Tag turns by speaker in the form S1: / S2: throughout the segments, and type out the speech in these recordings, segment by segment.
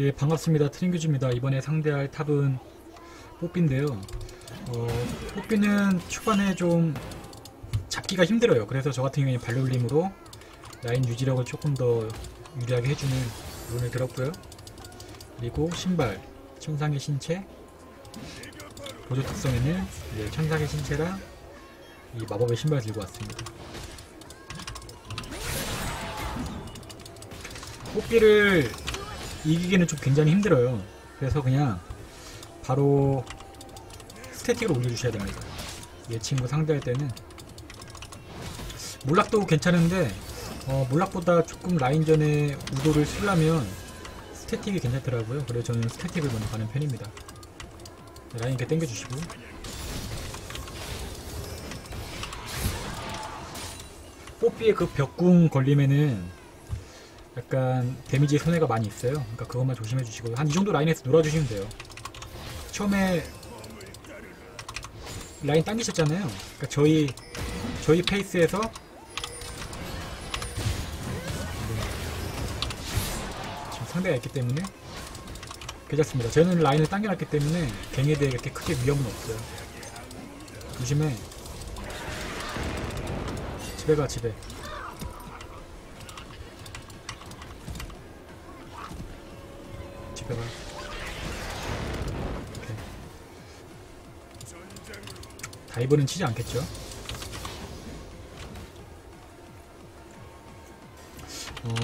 S1: 예 반갑습니다. 트링규즈입니다. 이번에 상대할 탑은 뽀삐인데요. 어, 뽀삐는 초반에 좀 잡기가 힘들어요. 그래서 저 같은 경우에는 발놀림으로 라인 유지력을 조금 더 유리하게 해주는 룬을 들었고요. 그리고 신발 천상의 신체 보조 특성에는 이제 천상의 신체랑 이 마법의 신발 들고 왔습니다. 뽀삐를 이기기는 좀 굉장히 힘들어요. 그래서 그냥 바로 스태틱으로 올려주셔야 됩니다. 얘 친구 상대할 때는 몰락도 괜찮은데 어, 몰락보다 조금 라인전에 우도를 쓰려면 스태틱이 괜찮더라고요. 그래서 저는 스태틱을 먼저 가는 편입니다. 라인 이렇게 당겨주시고 뽀삐의 그 벽궁 걸리면은 약간 데미지 손해가 많이 있어요. 그러니까 그것만 조심해 주시고 한 이 정도 라인에서 놀아주시면 돼요. 처음에 라인 당기셨잖아요. 그러니까 저희 저희 페이스에서 지금 상대가 있기 때문에 괜찮습니다. 저는 라인을 당겨놨기 때문에 갱에 대해 이렇게 크게 위험은 없어요. 조심해. 집에 가 집에. 가. 오케이. 다이브는 치지 않겠죠? 어,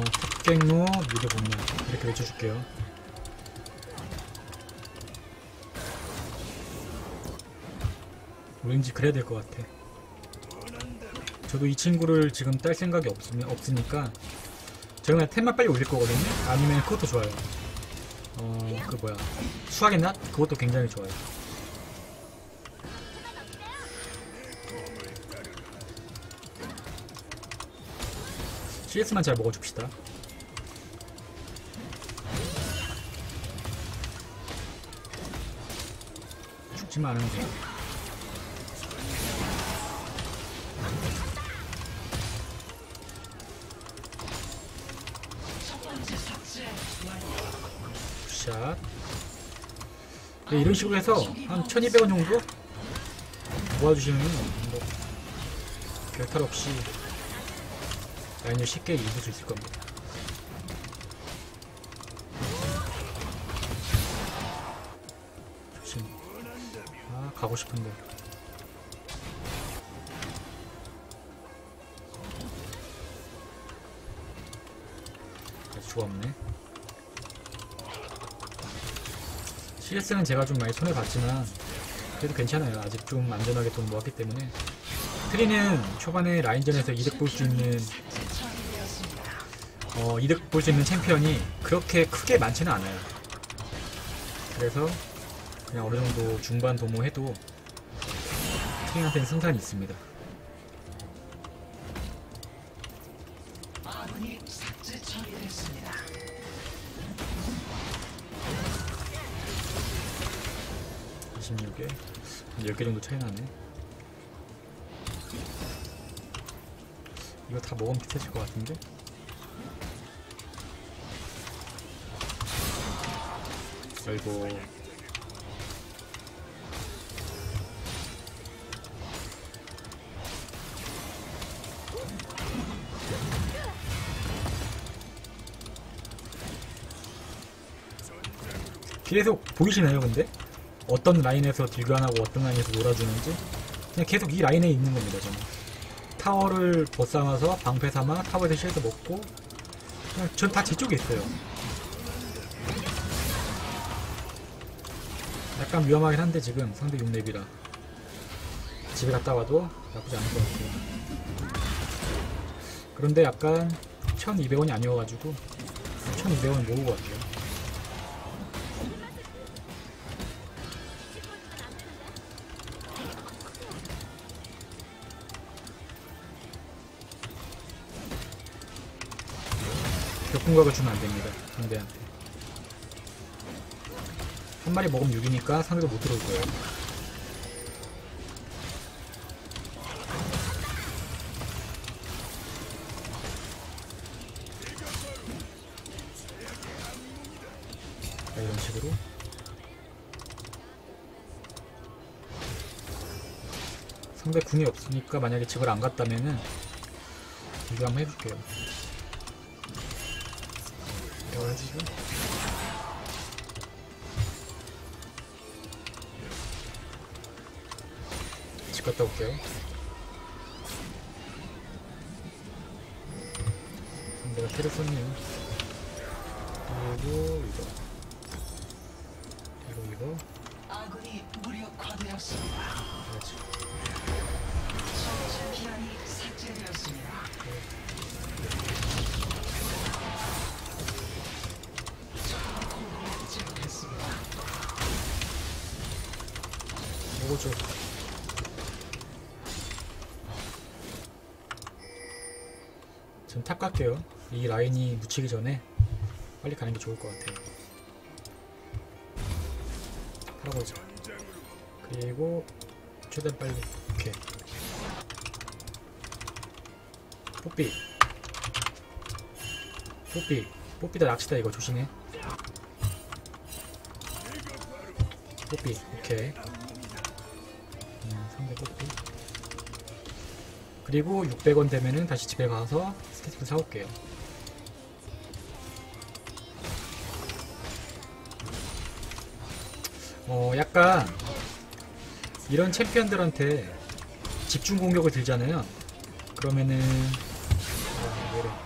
S1: 탑갱로 미드 공략 이렇게 외쳐줄게요. 왠지 그래야 될 것 같아. 저도 이 친구를 지금 딸 생각이 없으면, 없으니까 제가 그냥 템만 빨리 올릴 거거든요. 아니면 그것도 좋아요. 어, 그 뭐야. 수학의 낫? 그것도 굉장히 좋아요. CS만 잘 먹어줍시다. 죽지만 않으면 돼요. 샷. 네, 이런 식으로 해서 한 1200원 정도 모아주시면 뭐 별탈 없이 라인을 쉽게 입을 수 있을 겁니다. 조심. 아, 가고 싶은데. 아직 죽었네. CS는 제가 좀 많이 손해봤지만 그래도 괜찮아요. 아직 좀 안전하게 돈 모았기 때문에 트리는 초반에 라인전에서 이득 볼 수 있는 어, 이득 볼 수 있는 챔피언이 그렇게 크게 많지는 않아요. 그래서 그냥 어느 정도 중반 도모해도 트리한테는 승산이 있습니다. 10개 정도 차이 나네 이거 다 먹으면 비슷해질 것 같은데? 아이고 계속 보이시나요 근데? 어떤 라인에서 딜교환하고 어떤 라인에서 놀아주는지 그냥 계속 이 라인에 있는 겁니다 저는. 타워를 벗삼아서 방패 삼아 타워에서 실드 먹고 그냥 전 다 제 쪽에 있어요. 약간 위험하긴 한데 지금 상대 6렙이라 집에 갔다 와도 나쁘지 않을 것 같아요. 그런데 약간 1200원이 아니어가지고 1200원 모을 것 같아요 역공각을 주면 안됩니다 상대한테. 한 마리 먹으면 6이니까 상대도 못 들어올 거예요. 이런 식으로. 상대 궁이 없으니까 만약에 집을 안 갔다면은 이거 한번 해볼게요. 갔다 올게요. 상대가 테를 썼네요. 그리고 이거 그리고 이거
S2: 아군이 무력화되었습니다.
S1: 그렇지.
S2: 적 챔피언이 삭제되었습니다.
S1: 이거 좀 탑 갈게요. 이 라인이 묻히기 전에 빨리 가는 게 좋을 것 같아요. 팔아보자. 그리고 최대한 빨리. 오케이. 뽀삐. 뽀삐. 뽀삐다 낚시다 이거 조심해. 뽀삐. 오케이. 음, 상대 뽀삐. 그리고 600원 되면은 다시 집에 가서 스태틱 사올게요. 어, 약간 이런 챔피언들한테 집중 공격을 들잖아요. 그러면은 어.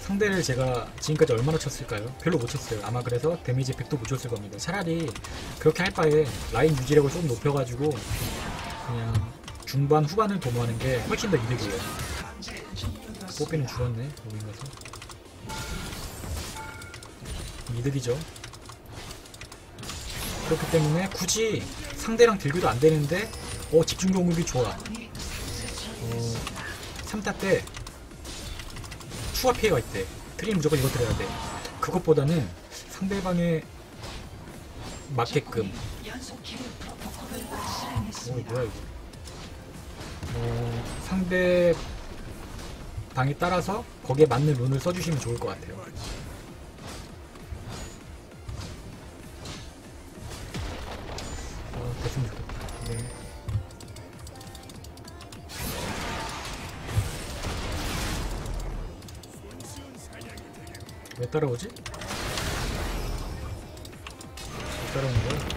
S1: 상대를 제가 지금까지 얼마나 쳤을까요? 별로 못 쳤어요. 아마 그래서 데미지 100도 못 줬을 겁니다. 차라리 그렇게 할 바에 라인 유지력을 좀 높여가지고 그냥 중반 후반을 도모하는 게 훨씬 더 이득이에요. 뽀삐는 줄었네. 여기 가서 이득이죠. 그렇기 때문에 굳이 상대랑 들교도 안 되는데 어 집중 공격이 좋아. 어 3타 때 추가 피해가 있대. 트림 무조건 이거 들어야 돼. 그것보다는 상대방의 맞게끔 어. 뭐야 이거? 어, 상대 방에 따라서 거기에 맞는 룬을 써주시면 좋을 것 같아요. 어. 네. 왜 따라오지? 왜 따라오는 거야?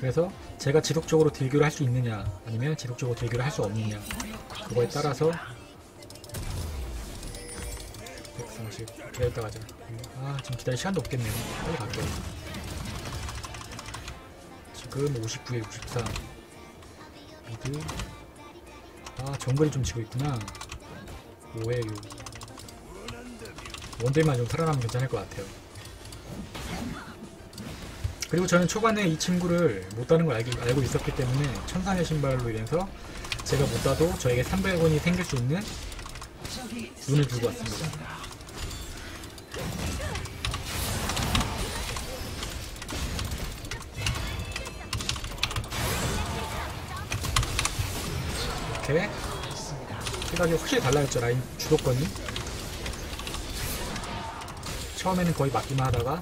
S1: 그래서 제가 지속적으로 딜교를 할 수 있느냐 아니면 지속적으로 딜교를 할 수 없느냐 그거에 따라서 130 기다렸다 가자 아 지금 기다릴 시간도 없겠네요. 빨리 갈게요. 지금 59에 63 미드. 아 정글이 좀 지고 있구나. 5에 6 원딜만 좀 살아나면 괜찮을 것 같아요 그리고 저는 초반에 이 친구를 못 따는 걸 알기, 알고 있었기 때문에 천상의 신발로 인해서 제가 못 따도 저에게 300원이 생길 수 있는 눈을 들고 왔습니다. 이렇게 생각이 확실히 달라졌죠 라인 주도권이 처음에는 거의 맞기만 하다가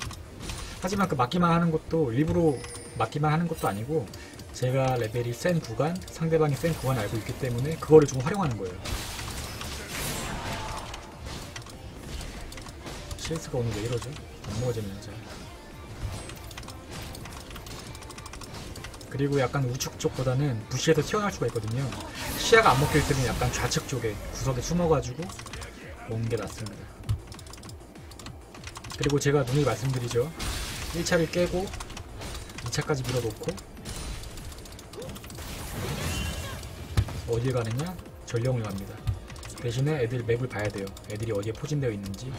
S1: 하지만 그 맞기만 하는 것도 일부러 맞기만 하는 것도 아니고 제가 레벨이 센 구간 상대방이 센 구간 알고 있기 때문에 그거를 좀 활용하는 거예요 CS가 오늘 왜 이러죠? 안 먹어지는 잘 그리고 약간 우측 쪽보다는 부시에서 튀어나올 수가 있거든요. 시야가 안 먹힐 때는 약간 좌측 쪽에 구석에 숨어가지고 먹는 게 낫습니다. 그리고 제가 눈이 말씀드리죠. 1차를 깨고 2차까지 밀어놓고 어디에 가느냐? 전령을 갑니다. 대신에 애들 맵을 봐야 돼요. 애들이 어디에 포진되어 있는지.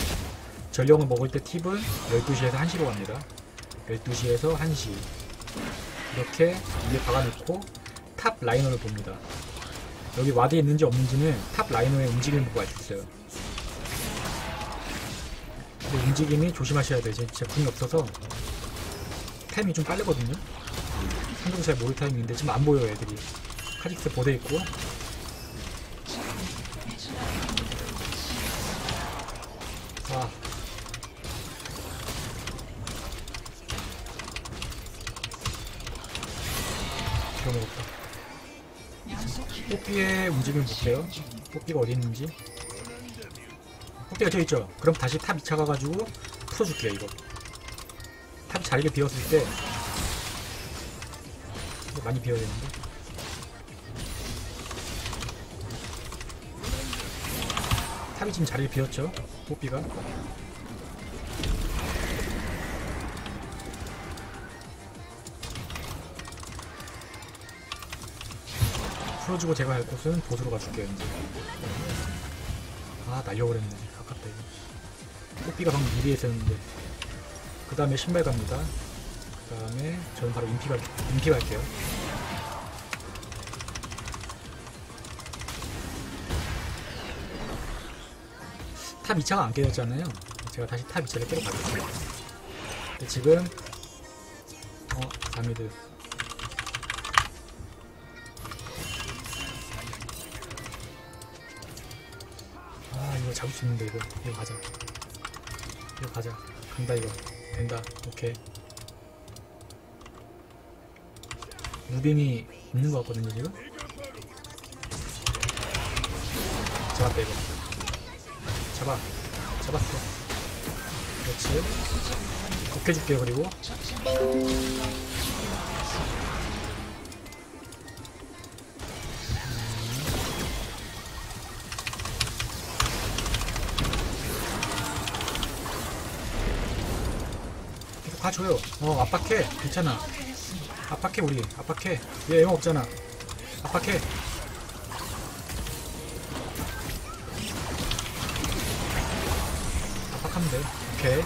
S1: 전령을 먹을 때 팁은 12시에서 1시로 갑니다. 12시에서 1시. 이렇게 위에 박아놓고 탑 라이너를 봅니다. 여기 와드에 있는지 없는지는 탑 라이너의 움직임을 보고 알 수 있어요. 움직임이 조심하셔야 돼요. 제 궁이 없어서 타임이 좀 빠르거든요. 상대도 잘 모를 타임인데 지금 안 보여요 애들이. 카직스 보대 있고 아 들어먹었다. 뽀삐의 움직임 볼게요. 뽀삐가 어디 있는지. 뽀삐가 저기 있죠? 그럼 다시 탑 2차 가가지고 풀어줄게요, 이거. 탑 자리를 비웠을 때. 많이 비워야 되는데. 탑이 지금 자리를 비웠죠? 뽀삐가. 풀어주고 제가 할 곳은 보스로 가줄게요 이제 아 날려버렸네 이거 뽀삐가 방금 미리에 있었는데. 그 다음에 신발 갑니다. 그 다음에 저는 바로 인피, 갈, 인피 갈게요. 탑 2차가 안 깨졌잖아요. 제가 다시 탑 2차를 깨러 가겠습니다 지금 어 3미드 잡을 수 있는데 이거 이거 가자. 이거 가자. 간다 이거. 된다. 오케이. 무빙이 있는 것 같거든요 지금? 잡았다 이거. 잡아. 잡았어. 그렇지. 곱해줄게요 그리고 가줘요. 어, 압박해. 괜찮아. 압박해, 우리. 압박해. 얘 애가 없잖아. 압박해. 압박하면 돼. 오케이.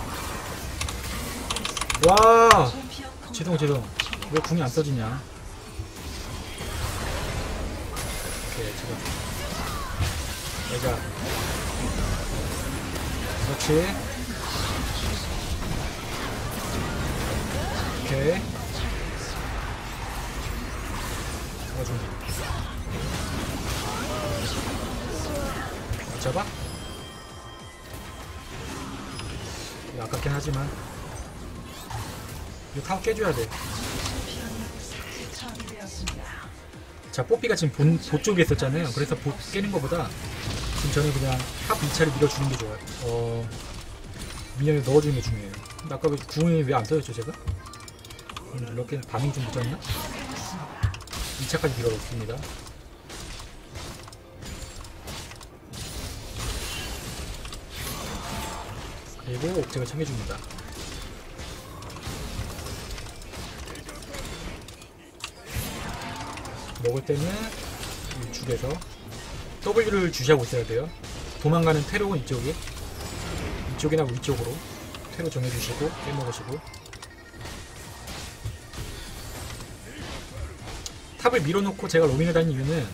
S1: 와! 지동, 지동. 왜 궁이 안 써지냐? 오케이, 지금. 내가. 그렇지. 오케이. 잡아준다. 잡아? 이거 아깝긴 하지만. 이거 타워 깨줘야 돼. 자, 뽀삐가 지금 본, 보 쪽에 있었잖아요. 그래서 보 깨는 것보다 지금 저는 그냥 탑 2차를 밀어주는 게 좋아요. 어, 미녀를 넣어주는 게 중요해요. 근데 아까 왜 궁이 왜안 써졌죠, 제가? 음, 이렇게 반응이 좀 늦었나? 2차까지 밀어넣습니다. 그리고 옥제가 챙겨줍니다. 먹을 때는 이쪽에서 W를 주시하고 있어야 돼요. 도망가는 테로는 이쪽에 이쪽이나 위쪽으로 테로 정해주시고 빼먹으시고 탑을 밀어놓고 제가 로밍을 다닌 이유는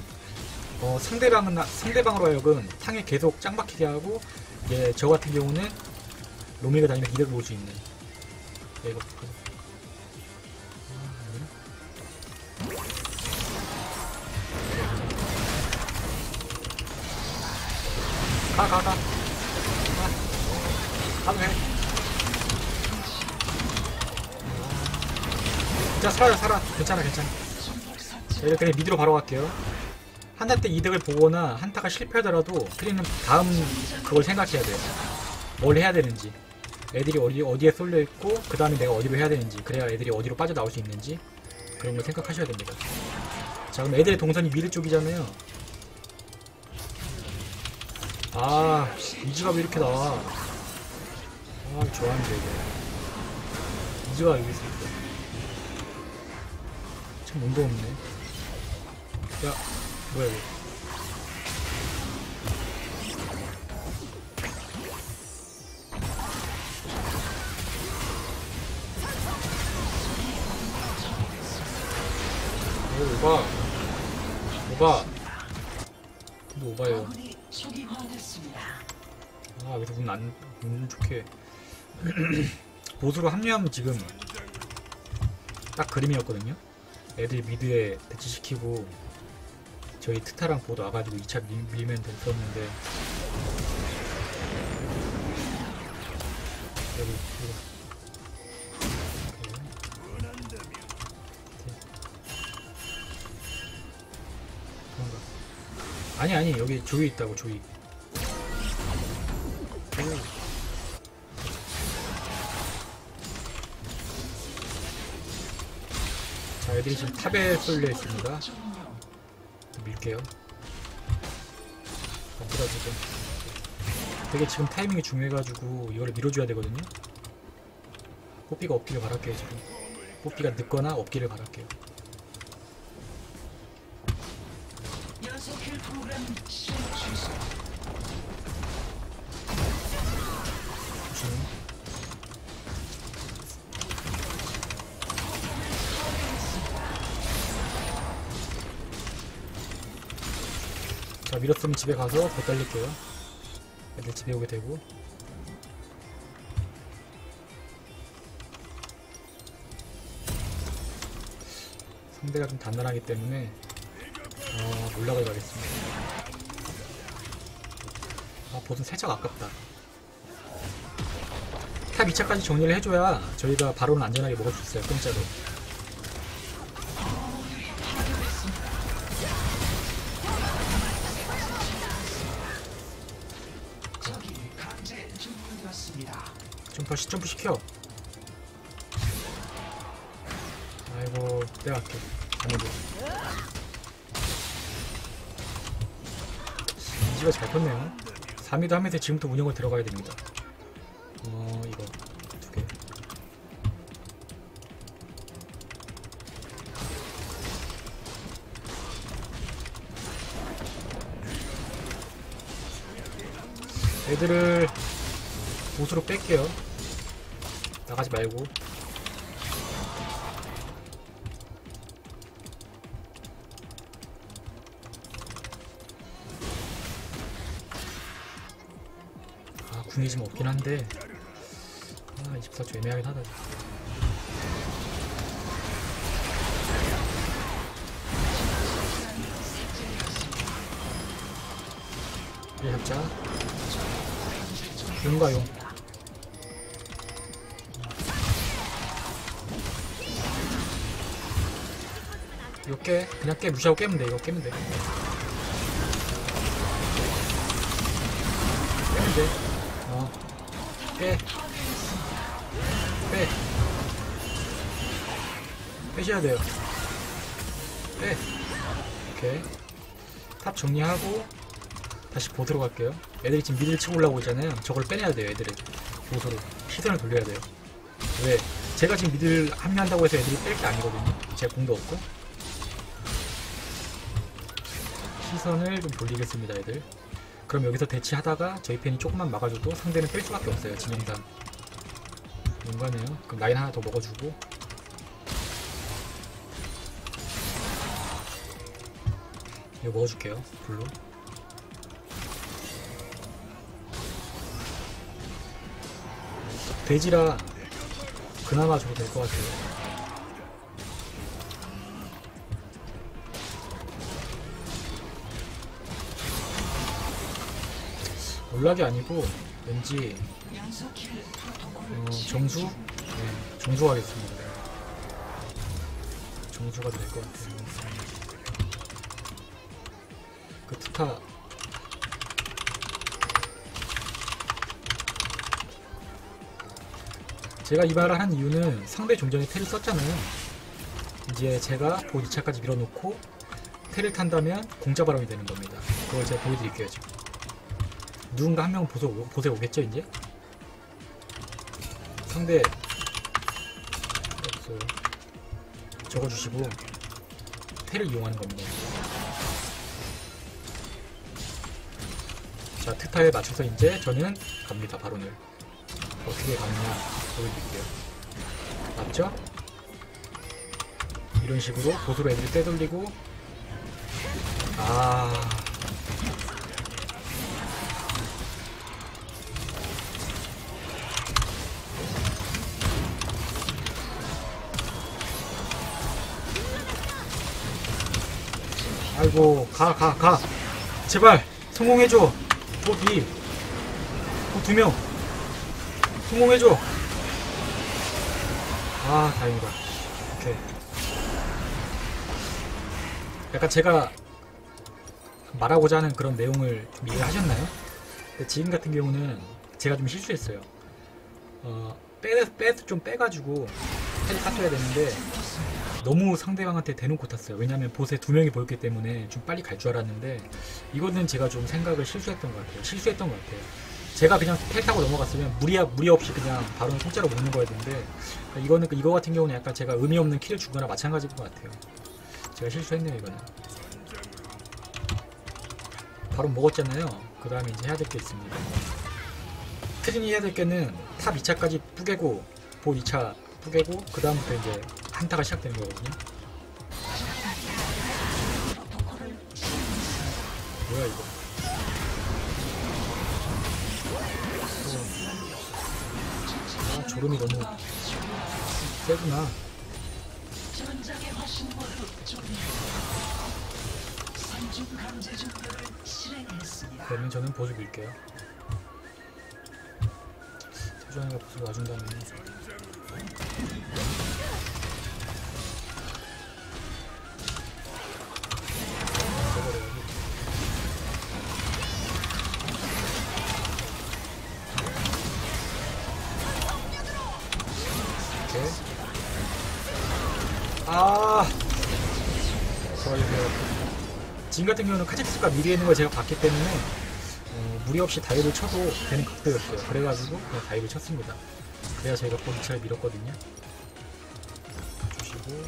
S1: 어, 상대방은 상대방으로 하여금 탕에 계속 짱박히게 하고 예, 저 같은 경우는 로밍을 다니면 이득을 볼 수 있는 예, 이거 가, 가, 가. 가. 가도 돼. 진짜 살아요, 살아. 괜찮아, 괜찮아. 자, 이렇게 그냥 미드로 바로 갈게요. 한타 때 이득을 보거나 한타가 실패하더라도 크리는 다음 그걸 생각해야 돼요. 뭘 해야 되는지. 애들이 어디, 어디에 쏠려있고, 그 다음에 내가 어디로 해야 되는지, 그래야 애들이 어디로 빠져나올 수 있는지, 그런 걸 생각하셔야 됩니다. 자, 그럼 애들의 동선이 미드 쪽이잖아요. 아, 이즈가 왜 이렇게 나와? 아, 좋아하는데, 이거. 이즈가 여기 있어. 참 운도 없네. 야, 뭐야, 이거. 오, 오바. 오바. 근데
S2: 초기화됐습니다.
S1: 아, 운 안, 운 좋게. 보수로 합류하면 지금 딱 그림이었거든요. 애들 미드에 배치시키고 저희 특타랑 보드 와가지고 2차 밀, 면 됐었는데. 여기 이거 그런가? 아니 아니 여기 조이 있다고 조이. 자 애들이 지금 탑에 쏠려 있습니다. 없더라 지금 되게 지금 타이밍이 중요해가지고 이거를 밀어줘야 되거든요. 뽀삐가 없기를 바랄게요 지금. 뽀삐가 늦거나 없기를 바랄게요 밀었으면 집에 가서 더 달릴게요. 애들 집에 오게 되고. 상대가 좀 단단하기 때문에 어, 올라가 가겠습니다. 아 보선 살짝 아깝다. 탑 2차까지 정리를 해줘야 저희가 바로는 안전하게 먹을 수 있어요 공짜로
S2: 증폭되었습니다.
S1: 점프 시 점프 시켜. 아이고 내가 할게. 아니고. 이지가 잘 컸네요. 3위도 하면서 지금부터 운영을 들어가야 됩니다. 어 이거 두개. 애들을 보수로 뺄게요 나가지 말고 아 궁이 좀 없긴 한데 아 24초 애매하긴 하다 예 잡자 용과 용 이거 깨 그냥 깨 무시하고 깨면 돼 이거 깨면 돼 깨면 돼어 깨. 빼. 빼셔야 돼요. 빼. 오케이. 탑 정리하고 다시 보도록 갈게요. 애들이 지금 미드를 치고 올라오고 있잖아요. 저걸 빼내야 돼요, 애들을. 보도로. 시선을 돌려야 돼요. 왜? 제가 지금 미드를 합류한다고 해서 애들이 뺄 게 아니거든요. 제가 공도 없고. 시선을 좀 돌리겠습니다, 애들. 그럼 여기서 대치하다가 저희 팬이 조금만 막아줘도 상대는 뺄 수밖에 없어요, 진영상. 뭔가네요. 그럼 라인 하나 더 먹어주고. 이거 먹어줄게요, 블루. 돼지라 그나마 줘도 될 것 같아요. 연락이 아니고 왠지 어, 정수?
S2: 중.
S1: 네, 정수 하겠습니다. 정수가 될 것 같아요. 그 투타 제가 이 말을 한 이유는 상대 종전에 텔을 썼잖아요. 이제 제가 보 2차까지 밀어놓고 텔을 탄다면 공짜 발언이 되는 겁니다. 그걸 제가 보여드릴게요 지금. 누군가 한 명은 보세, 보세 오겠죠 이제? 상대 없어요. 적어주시고 텔을 이용하는 겁니다. 자 트타에 맞춰서 이제 저는 갑니다 바론을 어떻게 가느냐 보여드릴게요. 맞죠? 이런 식으로 보수로 애들 떼돌리고 아 아이고 가 가 가. 제발 성공해줘. 보기 보두명. 성공해줘. 아 다행이다. 오케이. 약간 제가 말하고자 하는 그런 내용을 좀 이해하셨나요? 지금 같은 경우는 제가 좀 실수했어요. 어, 빼, 빼, 좀 빼가지고 텔 탔어야 되는데 너무 상대방한테 대놓고 탔어요. 왜냐면 보스에 두 명이 보였기 때문에 좀 빨리 갈 줄 알았는데 이거는 제가 좀 생각을 실수했던 것 같아요. 실수했던 것 같아요. 제가 그냥 텔 타고 넘어갔으면 무리, 무리 없이 그냥 바로 손자로 먹는 거였는데 이거는 이거 같은 경우는 약간 제가 의미 없는 키를 준 거나 마찬가지인 것 같아요. 제가 실수했네요 이거는. 바로 먹었잖아요. 그 다음에 이제 해야 될 게 있습니다. 트린이 해야 될 게는 탑 2차까지 뿌개고 보 2차 뿌개고 그 다음부터 이제 한타가 시작되는 거거든요. 뭐야 이거? 아 졸음이 너무 세구나. 그러면 저는 보수 밀게요. 태준이가 보수 놔준다면 지금 같은 경우는 카직스가 미리 있는 걸 제가 봤기 때문에 어, 무리 없이 다이브를 쳐도 되는 각도였어요. 그래가지고 그냥 다이브를 쳤습니다. 그래야 저희가 보기차를 밀었거든요. 주시고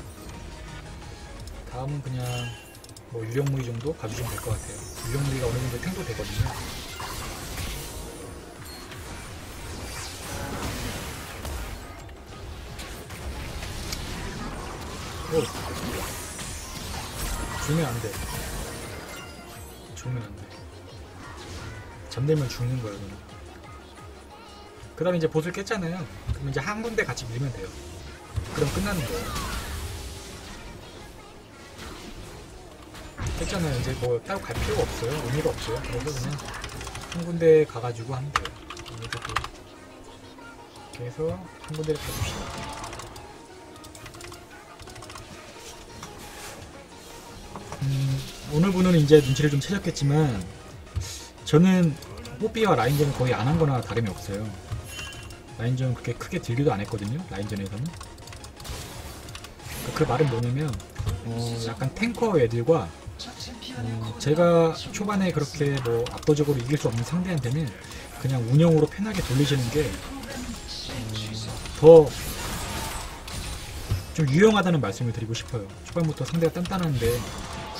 S1: 다음은 그냥 뭐 유령무리 정도 봐주시면 될 것 같아요. 유령무리가 어느 정도 탱도 되거든요. 오. 죽으면 안 돼. 죽으면 안 돼. 잠들면 죽는 거야, 그냥. 그 다음에 이제 보스를 깼잖아요. 그럼 이제 한 군데 같이 밀면 돼요. 그럼 끝나는 거예요. 깼잖아요. 이제 뭐 따로 갈 필요가 없어요. 의미가 없어요. 그래서 그냥 한 군데 가가지고 하면 돼요. 이렇게 해서 한 군데를 가줍시다. 음, 오늘 분은 이제 눈치를 좀 채셨겠지만 저는 뽀삐와 라인전을 거의 안 한 거나 다름이 없어요. 라인전 그렇게 크게 들기도 안 했거든요. 라인전에서는. 그 말은 뭐냐면 어, 약간 탱커 애들과 어, 제가 초반에 그렇게 뭐 압도적으로 이길 수 없는 상대한테는 그냥 운영으로 편하게 돌리시는 게 더 좀 유용하다는 말씀을 드리고 싶어요. 초반부터 상대가 단단한데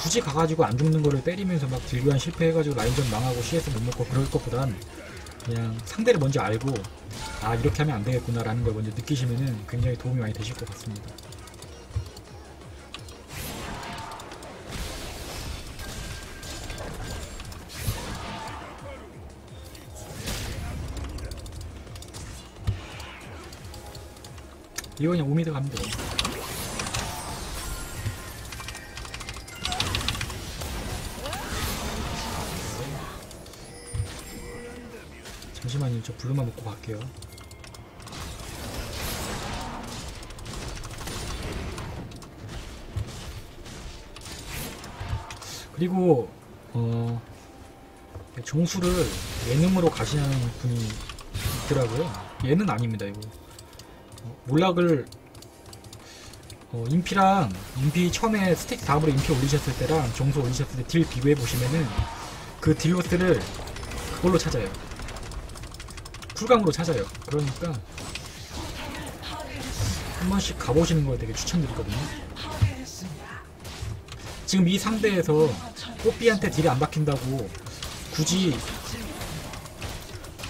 S1: 굳이 가가지고 안 죽는 거를 때리면서 막 딜교환 실패해가지고 라인전 망하고 CS 못 먹고 그럴 것보단 그냥 상대를 먼저 알고 아 이렇게 하면 안 되겠구나 라는 걸 먼저 느끼시면은 굉장히 도움이 많이 되실 것 같습니다. 이거 그냥 오미드 가면 돼요. 잠시만요. 저 블루만 먹고 갈게요. 그리고 어 종수를 예능으로 가시는 분이 있더라고요. 얘는 아닙니다. 이거 어, 몰락을 어, 인피랑 인피 처음에 스틱 다음으로 인피 올리셨을 때랑 정수 올리셨을 때 딜 비교해 보시면은 그 딜로스를 그걸로 찾아요. 쿨감으로 찾아요. 그러니까 한 번씩 가보시는 걸 되게 추천드리거든요. 지금 이 상대에서 뽀삐한테 딜이 안 박힌다고 굳이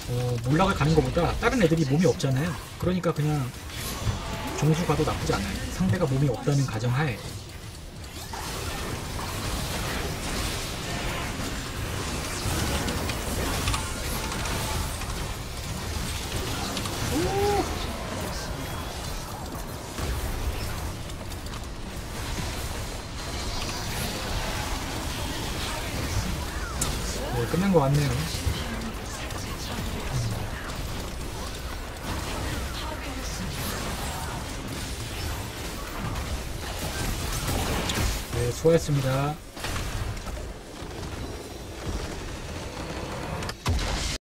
S1: 어, 몰락을 가는 것보다 다른 애들이 몸이 없잖아요. 그러니까 그냥 종수 가도 나쁘지 않아요. 상대가 몸이 없다는 가정하에. 네, 수고하셨습니다.